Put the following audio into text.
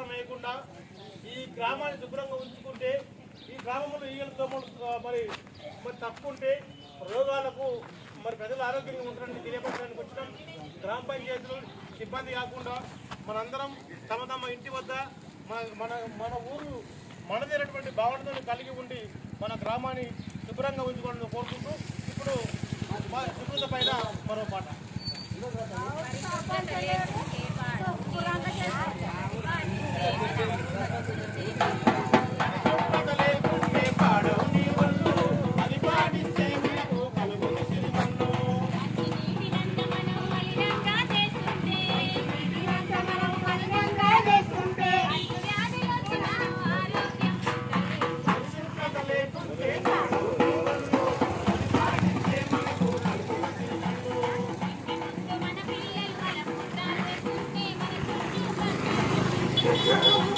చెత్తాచారం వేయకుండా ఈ గ్రామాన్ని శుభ్రంగా ఉంచుకుంటే ఈ గ్రామంలో ఈగల దోమలు మరి మరి తప్పుకుంటే రోగాలకు మరి ప్రజలు ఆరోగ్యంగా ఉంటారని తెలియపరచడానికి వచ్చినాం. గ్రామ పంచాయతీలు సిబ్బంది కాకుండా మనందరం తమ తమ ఇంటి వద్ద మన మన మన ఊరు మనదైనటువంటి భావనతో కలిగి ఉండి మన గ్రామాన్ని శుభ్రంగా ఉంచుకోవాలని కోరుకుంటూ ఇప్పుడు మా శుభ్రత పైన మరో మాట Thank you.